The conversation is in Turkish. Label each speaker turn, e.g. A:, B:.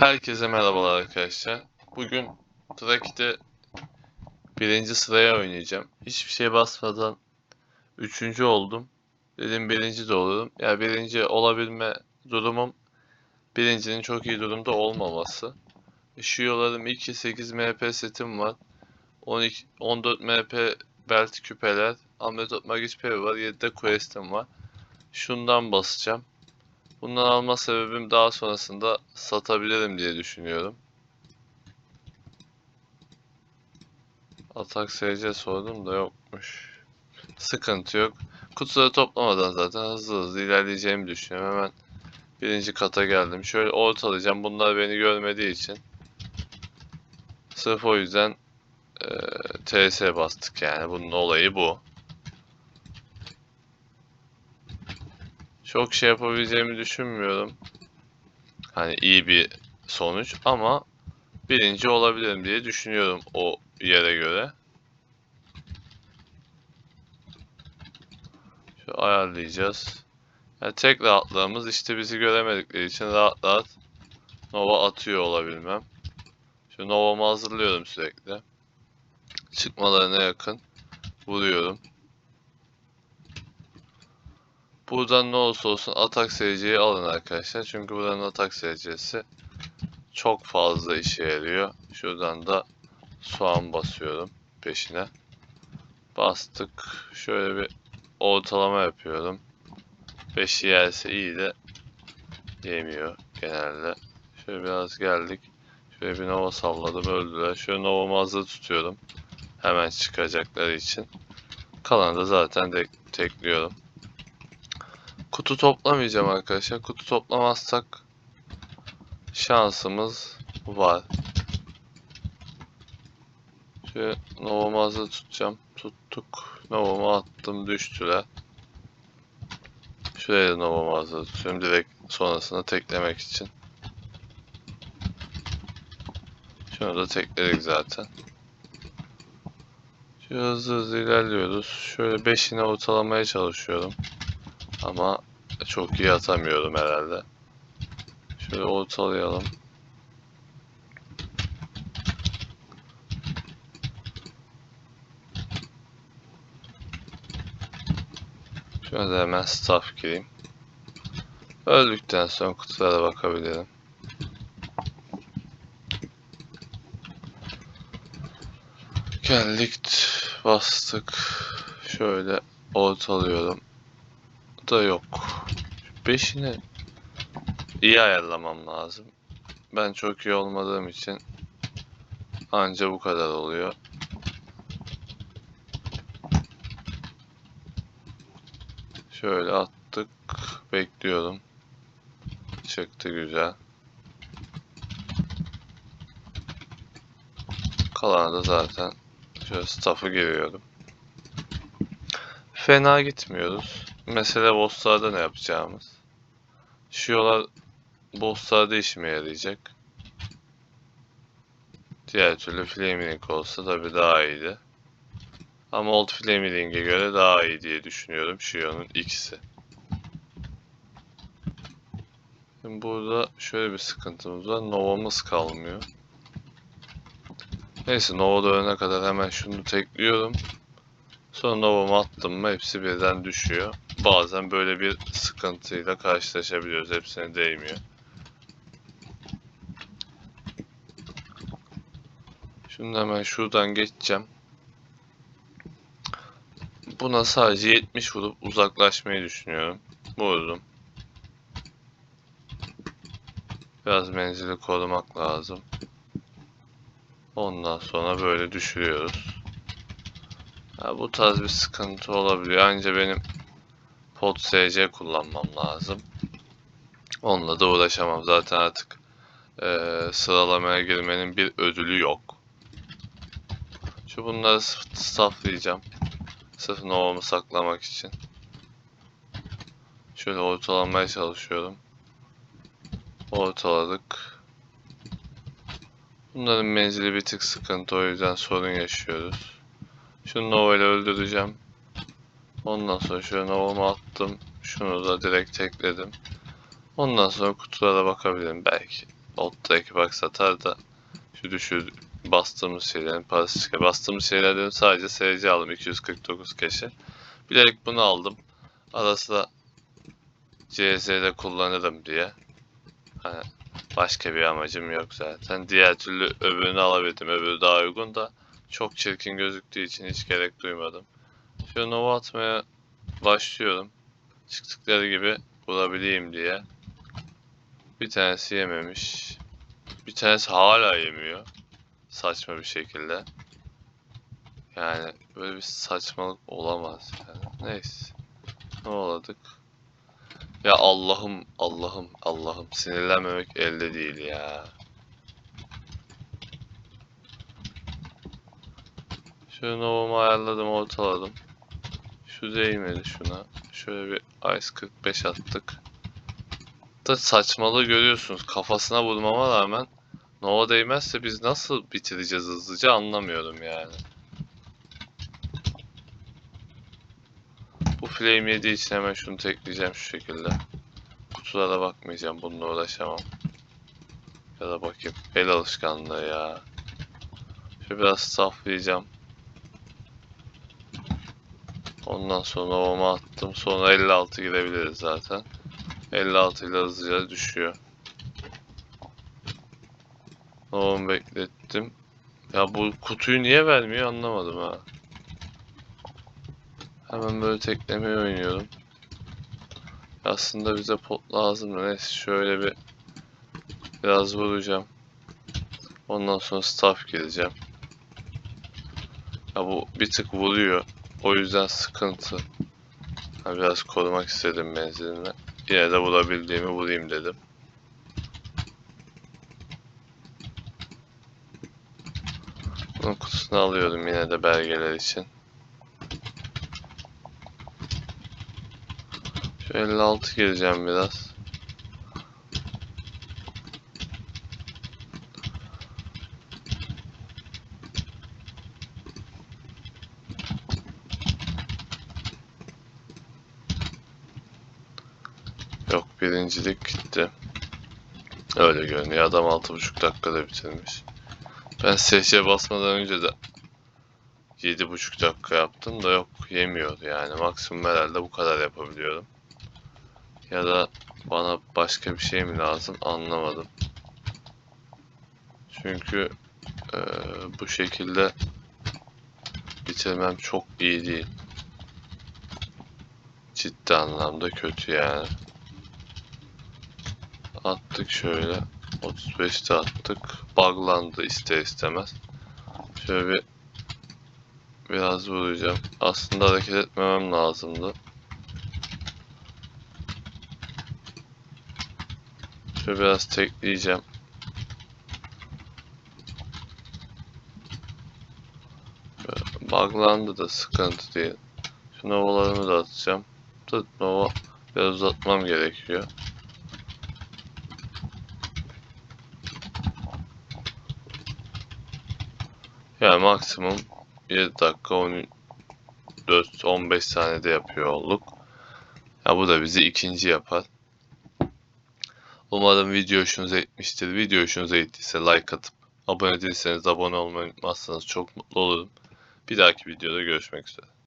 A: Herkese merhabalar arkadaşlar. Bugün Track'te birinci sıraya oynayacağım. Hiçbir şey basmadan üçüncü oldum. Dedim birinci de olurum. Ya yani birinci olabilme durumum birincinin çok iyi durumda olmaması. Şu yollarım 2 8 MP setim var. 12 14 MP belt küpeler. Ametot Magis Peri var. 7 de quest'im var. Şundan basacağım. Bundan alma sebebim daha sonrasında satabilirim diye düşünüyorum. Atak SC sordum da yokmuş. Sıkıntı yok. Kutuları toplamadan zaten hızlı hızlı ilerleyeceğimi düşünüyorum. Hemen birinci kata geldim. Şöyle ortalayacağım. Bunlar beni görmediği için. Sırf o yüzden e, TS bastık yani. Bunun olayı bu. Çok şey yapabileceğimi düşünmüyorum. Hani iyi bir sonuç ama birinci olabilirim diye düşünüyorum o yere göre. Şu ayarlayacağız. Yani tek rahatlığımız işte bizi göremedikleri için rahat rahat Nova atıyor olabilmem. Şu Nova'mı hazırlıyorum sürekli. Çıkmalarına yakın vuruyorum. Buradan ne olursa olsun atak SC'yi alın arkadaşlar. Çünkü buranın atak SC'si çok fazla işe yarıyor. Şuradan da soğan basıyorum peşine. Bastık. Şöyle bir ortalama yapıyorum. 5'i yerse iyi de yemiyor genelde. Şöyle biraz geldik. Şöyle bir nova salladım öldüler. Şöyle novamı hazır tutuyorum. Hemen çıkacakları için. Kalanı da zaten de tekliyorum. Kutu toplamayacağım arkadaşlar. Kutu toplamazsak şansımız var. Şöyle Nova'mı hazır tutacağım. Tuttuk. Nova'mı attım düştüler. Şuraya da Nova'mı tutuyorum. Direkt sonrasında teklemek için. Şunu da tekledik zaten. Şöyle hızlı hızlı ilerliyoruz. Şöyle 5'ine ortalamaya çalışıyorum. Ama çok iyi atamıyorum herhalde. Şöyle ortalayalım. Şöyle hemen staff gireyim. Öldükten sonra kutulara bakabilirim. Geldik, bastık. Şöyle ortalıyorum da yok. Beşini iyi ayarlamam lazım. Ben çok iyi olmadığım için anca bu kadar oluyor. Şöyle attık. Bekliyorum. Çıktı güzel. Kalanı da zaten şöyle staff'ı giriyorum. Fena gitmiyoruz. Mesele bosslarda ne yapacağımız. Şu yola bosslarda işime yarayacak. Diğer türlü Flaming olsa tabi daha iyiydi. Ama Old Flaming'e göre daha iyi diye düşünüyorum Shion'un ikisi. Şimdi burada şöyle bir sıkıntımız var. Nova'mız kalmıyor. Neyse Nova dönene kadar hemen şunu tekliyorum. Sonra Nova'mı attım mı hepsi birden düşüyor. Bazen böyle bir sıkıntıyla karşılaşabiliyoruz. Hepsine değmiyor. Şimdi hemen şuradan geçeceğim. Buna sadece 70 vurup uzaklaşmayı düşünüyorum. Vurdum. Biraz menzili korumak lazım. Ondan sonra böyle düşürüyoruz. Ya bu tarz bir sıkıntı olabiliyor. Anca benim pod SC kullanmam lazım. Onunla da uğraşamam. Zaten artık e, sıralamaya girmenin bir ödülü yok. Şu bunları stafflayacağım. Sırf Nova'mı saklamak için. Şöyle ortalamaya çalışıyorum. Ortaladık. Bunların menzili bir tık sıkıntı o yüzden sorun yaşıyoruz. Şunu Nova ile öldüreceğim. Ondan sonra şöyle Nova'mı attım. Şunu da direkt tekledim. Ondan sonra kutulara bakabilirim belki. Otta ekibak satar da şu düşür bastığımız şeylerin parası. Bastığımız şeylerden sadece SC aldım 249 keşe. Bilerek bunu aldım. Arasında CZ'de kullanırım diye. Hani başka bir amacım yok zaten. Diğer türlü öbürünü alabildim. Öbürü daha uygun da çok çirkin gözüktüğü için hiç gerek duymadım. Şu Nova atmaya başlıyorum. Çıktıkları gibi vurabileyim diye. Bir tanesi yememiş. Bir tanesi hala yemiyor. Saçma bir şekilde. Yani böyle bir saçmalık olamaz yani. Neyse. Ne oladık? Ya Allah'ım, Allah'ım, Allah'ım. Sinirlenmemek elde değil ya. Şöyle Nova'mı ayarladım, ortaladım. Şu değmedi şuna. Şöyle bir Ice 45 attık. Da saçmalığı görüyorsunuz. Kafasına vurmama rağmen Nova değmezse biz nasıl bitireceğiz hızlıca anlamıyorum yani. Bu flame yediği için hemen şunu tekleyeceğim şu şekilde. Kutulara bakmayacağım. Bununla uğraşamam. Ya da bakayım. El alışkanlığı ya. Şöyle biraz saflayacağım. Ondan sonra Nova'ma attım. Sonra 56 girebiliriz zaten. 56 ile hızlıca düşüyor. Nova'mı beklettim. Ya bu kutuyu niye vermiyor anlamadım ha. Hemen böyle teklemeyi oynuyorum. Aslında bize pot lazım da neyse şöyle bir biraz vuracağım. Ondan sonra staff gireceğim. Ya bu bir tık vuruyor. O yüzden sıkıntı. Biraz korumak istedim menzilini. Yine de vurabildiğimi vurayım dedim. Bunun kutusunu alıyorum yine de belgeler için. Şu 56 gireceğim biraz. Yok birincilik gitti. Öyle görünüyor. Adam 6,5 dakikada bitirmiş. Ben SC basmadan önce de 7,5 dakika yaptım da yok yemiyordu yani. Maksimum herhalde bu kadar yapabiliyorum. Ya da bana başka bir şey mi lazım anlamadım. Çünkü eee, bu şekilde bitirmem çok iyi değil. Ciddi anlamda kötü yani. Attık şöyle. 35'te attık. Buglandı ister istemez. Şöyle bir biraz vuracağım. Aslında hareket etmemem lazımdı. Şöyle biraz tekleyeceğim. Böyle Buglandı da sıkıntı değil. Şu novalarımı da atacağım. Tut nova biraz uzatmam gerekiyor. Yani maksimum 7 dakika 14-15 saniyede yapıyor olduk. Ya bu da bizi ikinci yapar. Umarım video hoşunuza gitmiştir. Video hoşunuza gittiyse like atıp abone değilseniz abone olmayı unutmazsanız çok mutlu olurum. Bir dahaki videoda görüşmek üzere.